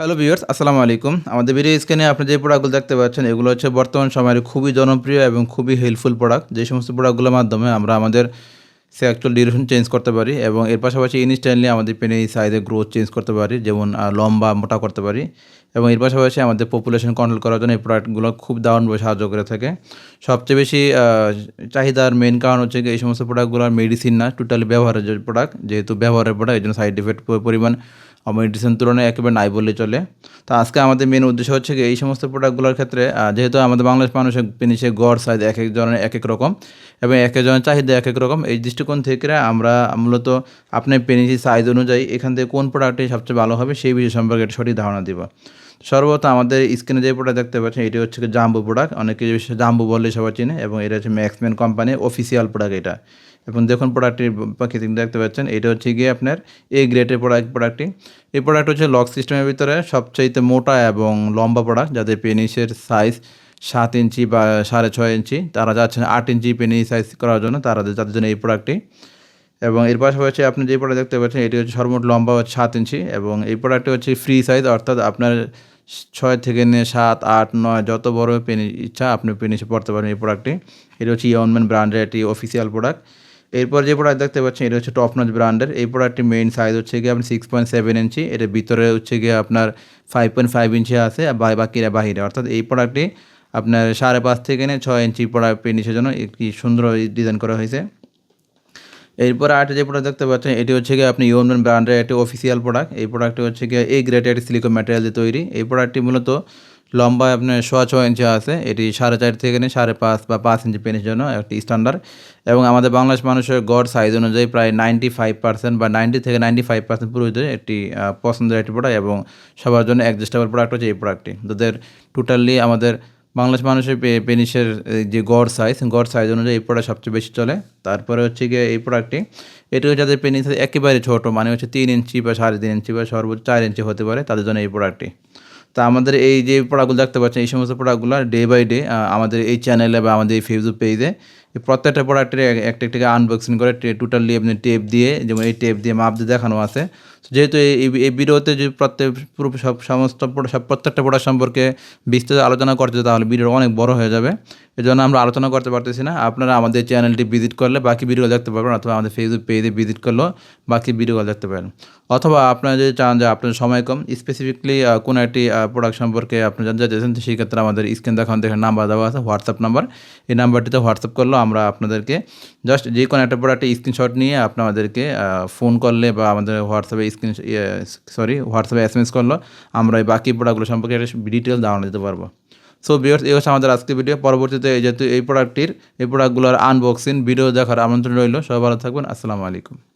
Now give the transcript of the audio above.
Hello viewers আসসালামু আলাইকুম। আমাদের ভিডিও স্ক্রিনে আপনি যে প্রোডাক্টগুলো দেখতে পাচ্ছেন, এগুলো হচ্ছে বর্তমান সময়ের খুবই জনপ্রিয় এবং খুবই হেল্পফুল প্রোডাক্ট যে সমস্ত প্রোডাক্টগুলোর মাধ্যমে আমরা আমাদের সে অ্যাকচুয়াল ডিউরেশন চেঞ্জ করতে পারি এবং এর পাশাপাশি ইনস্ট্যান্টলি আমাদের পেনে সাইজের গ্রোথ চেঞ্জ করতে পারি, যেমন লম্বা, মোটা করতে পারি এবং এর পাশাপাশি আমাদের পপুলেশন কন্ট্রোল করার জন্য এই প্রোডাক্টগুলো খুব দারুণভাবে সাহায্য করে থাকে। সবচেয়ে বেশি চাহিদার মেন কারণ হচ্ছে এই সমস্ত প্রোডাক্টগুলো মেডিসিন না টোটালি ব্যবহারের প্রোডাক্ট যেহেতু ব্যবহারের প্রোডাক্ট এই জন্য সাইড ইফেক্ট পরিমাণ মেডিসিন তুলনায় একেবারে নাই বললে চলে। তো আজকে আমাদের মেন উদ্দেশ্য হচ্ছে কি, এই সমস্ত প্রোডাক্টগুলোর ক্ষেত্রে যেহেতু আমাদের বাংলাদেশ মানুষের পেনিসে গড় সাইজ এক এক ধরনের এক এক রকম, এবং এক একজনের চাহিদা এক এক রকম, এই দৃষ্টিকোণ থেকে আমরা মূলত আপনার পেনিসি সাইজ অনুযায়ী এখান থেকে কোন প্রোডাক্টটি সবচেয়ে ভালো হবে, সেই বিষয় সম্পর্কে একটা সঠিক ধারণা দিব। সর্বত আমাদের স্ক্রিনে যে প্রোডাক্ট দেখতে পাচ্ছেন, এটি হচ্ছে জাম্বু প্রোডাক্ট অনেকে জাম্বু বললে সবাই চিনে, এবং এটা হচ্ছে ম্যাক্সম্যান কোম্পানির অফিসিয়াল প্রোডাক্ট এটা। এবং দেখুন প্রোডাক্টটির প্যাকেজিং দেখতে পাচ্ছেন, এটা হচ্ছে গিয়ে আপনার এ গ্রেডের প্রোডাক্ট প্রোডাক্টটি এই প্রোডাক্ট হচ্ছে লক সিস্টেমের ভিতরে সবচাইতে মোটা এবং লম্বা প্রোডাক্ট যাদের পেনিসের সাইজ সাত ইঞ্চি বা সাড়ে ছয় ইঞ্চি। তারা যাচ্ছেন আট ইঞ্চি পেনিস সাইজ করার জন্য, তারা যাদের জন্য এই প্রোডাক্টটি এবং এর পাশাপাশি আপনি যে প্রোডাক্ট দেখতে পাচ্ছেন, এটি হচ্ছে সর্বমোট লম্বা হচ্ছে সাত ইঞ্চি এবং এই প্রোডাক্টটি হচ্ছে ফ্রি সাইজ অর্থাৎ আপনার ছয় থেকে নিয়ে সাত, আট, নয়, যত বড় পেন ইচ্ছা আপনি পেনিসে পড়তে পারেন এই প্রোডাক্টটি এটা হচ্ছে ইয়নম্যান ব্র্যান্ডের একটি অফিসিয়াল প্রোডাক্ট এরপর যে প্রোডাক্ট দেখতে পাচ্ছেন, এটা হচ্ছে টপ নচ ব্র্যান্ডের এই প্রোডাক্টটি মেইন সাইজ হচ্ছে গিয়ে আপনি সিক্স পয়েন্ট সেভেন ইঞ্চি। এটার ভিতরে হচ্ছে গিয়ে আপনার ফাইভ পয়েন্ট ফাইভ ইঞ্চি আছে, আর বাকিরা বাহিরে। অর্থাৎ এই প্রোডাক্টটি আপনার সাড়ে পাঁচ থেকে নিয়ে ছয় ইঞ্চি পড়া পেনিসের জন্য একটি সুন্দর ডিজাইন করা হয়েছে। এরপর আরেকটা যে প্রোডাক্ট দেখতে পাচ্ছেন, এটি হচ্ছে গিয়ে আপনি ইউনম্যান ব্র্যান্ডের একটি অফিসিয়াল প্রোডাক্ট এই প্রোডাক্টটি হচ্ছে গিয়ে এই গ্রেডের সিলিকন ম্যাটেরিয়াল দিয়ে তৈরি। এই প্রোডাক্টটি মূলত লম্বা আপনার সোয়া ছয় ইঞ্চি আছে। এটি সাড়ে চার থেকে নিয়ে সাড়ে পাঁচ বা পাঁচ ইঞ্চি পেনের জন্য একটি স্ট্যান্ডার্ড এবং আমাদের বাংলাদেশ মানুষের গড় সাইজ অনুযায়ী প্রায় নাইনটি ফাইভ পার্সেন্ট বা নাইনটি থেকে নাইনটি ফাইভ পার্সেন্ট পুরোহিতের একটি পছন্দের একটি প্রোডাক্ট এবং সবার জন্য অ্যাডজাস্টেবল প্রোডাক্ট হচ্ছে এই প্রোডাক্টটি যাদের টোটালি আমাদের বাংলাদেশ মানুষের পেনিসের যে গড় সাইজ গড় সাইজ অনুযায়ী এই প্রোডাক্ট সবচেয়ে বেশি চলে। তারপরে হচ্ছে গিয়ে এই প্রোডাক্টটি এটা যাদের পেনিস একেবারে ছোটো মানে হচ্ছে তিন ইঞ্চি বা সাড়ে তিন ইঞ্চি বা সর্বোচ্চ চার ইঞ্চি হতে পারে তাদের জন্য এই প্রোডাক্টটি তা আমাদের এই যে প্রোডাক্টগুলো দেখতে পাচ্ছেন, এই সমস্ত প্রোডাক্টগুলো ডে বাই ডে আমাদের এই চ্যানেলে বা আমাদের এই ফেসবুক পেজে প্রত্যেকটা প্রোডাক্টের একটা একটা আনবক্সিং করে টোটালি আপনি টেপ দিয়ে, যেমন এই টেপ দিয়ে মাপ দিয়ে দেখানো আছে। যেহেতু এই ভিডিওতে যদি প্রত্যেক পুরো সব সমস্ত সব প্রত্যেকটা প্রোডাক্ট সম্পর্কে বিস্তারিত আলোচনা করতে তাহলে ভিডিও অনেক বড় হয়ে যাবে। এই জন্য আমরা আলোচনা করতে পারতেছি না। আপনারা আমাদের চ্যানেলটি ভিজিট করলে বাকি ভিডিও দেখতে পারবেন, অথবা আমাদের ফেসবুক পেজে ভিজিট করলেও বাকি ভিডিওগুলো দেখতে পারেন। অথবা আপনারা যদি চান যে আপনার সময় কম স্পেসিফিকলি কোনো একটি প্রোডাক্ট সম্পর্কে আপনি জানতে চাইছেন সেক্ষেত্রে আমাদের স্ক্রিন দেখান, দেখে নাম্বার দেওয়া আছে হোয়াটসঅ্যাপ নাম্বার এই নাম্বারটিতে হোয়াটসঅ্যাপ করলেও আমরা আপনাদেরকে জাস্ট যে কোনো একটা প্রোডাক্টের স্ক্রিনশট নিয়ে আপনাদেরকে ফোন করলে বা আমাদের হোয়াটসঅ্যাপে স্ক্রিন সরি হোয়াটসঅ্যাপে এস এম এস করল আমরা এই বাকি প্রোডাক্টগুলো সম্পর্কে একটা ডিটেল ধারণা দিতে পারব। সো বিয়ার্স এই হচ্ছে আমাদের আজকে ভিডিও পরবর্তীতে যেহেতু এই প্রোডাক্টটির এই প্রোডাক্টগুলোর আনবক্সিং ভিডিও দেখার আমন্ত্রণ রইল। সবাই ভালো থাকবেন। আসসালামু আলাইকুম।